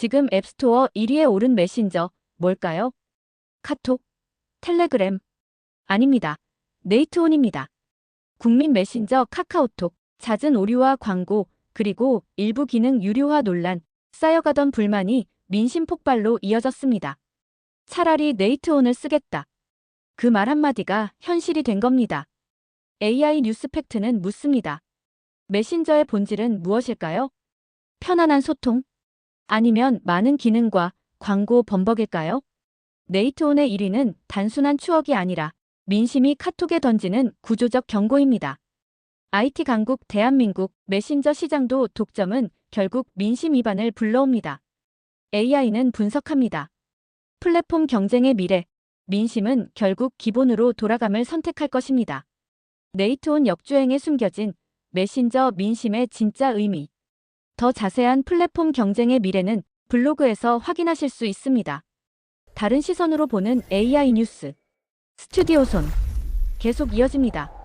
지금 앱스토어 1위에 오른 메신저 뭘까요? 카톡, 텔레그램. 아닙니다. 네이트온입니다. 국민 메신저 카카오톡, 잦은 오류와 광고, 그리고 일부 기능 유료화 논란, 쌓여가던 불만이 민심 폭발로 이어졌습니다. 차라리 네이트온을 쓰겠다. 그 말 한마디가 현실이 된 겁니다. AI 뉴스 팩트는 묻습니다. 메신저의 본질은 무엇일까요? 편안한 소통? 아니면 많은 기능과 광고 범벅일까요? 네이트온의 1위는 단순한 추억이 아니라 민심이 카톡에 던지는 구조적 경고입니다. IT 강국 대한민국 메신저 시장도 독점은 결국 민심 위반을 불러옵니다. AI는 분석합니다. 플랫폼 경쟁의 미래, 민심은 결국 기본으로 돌아감을 선택할 것입니다. 네이트온 역주행에 숨겨진 메신저 민심의 진짜 의미. 더 자세한 플랫폼 경쟁의 미래는 블로그에서 확인하실 수 있습니다. 다른 시선으로 보는 AI 뉴스. 스튜디오 손. 계속 이어집니다.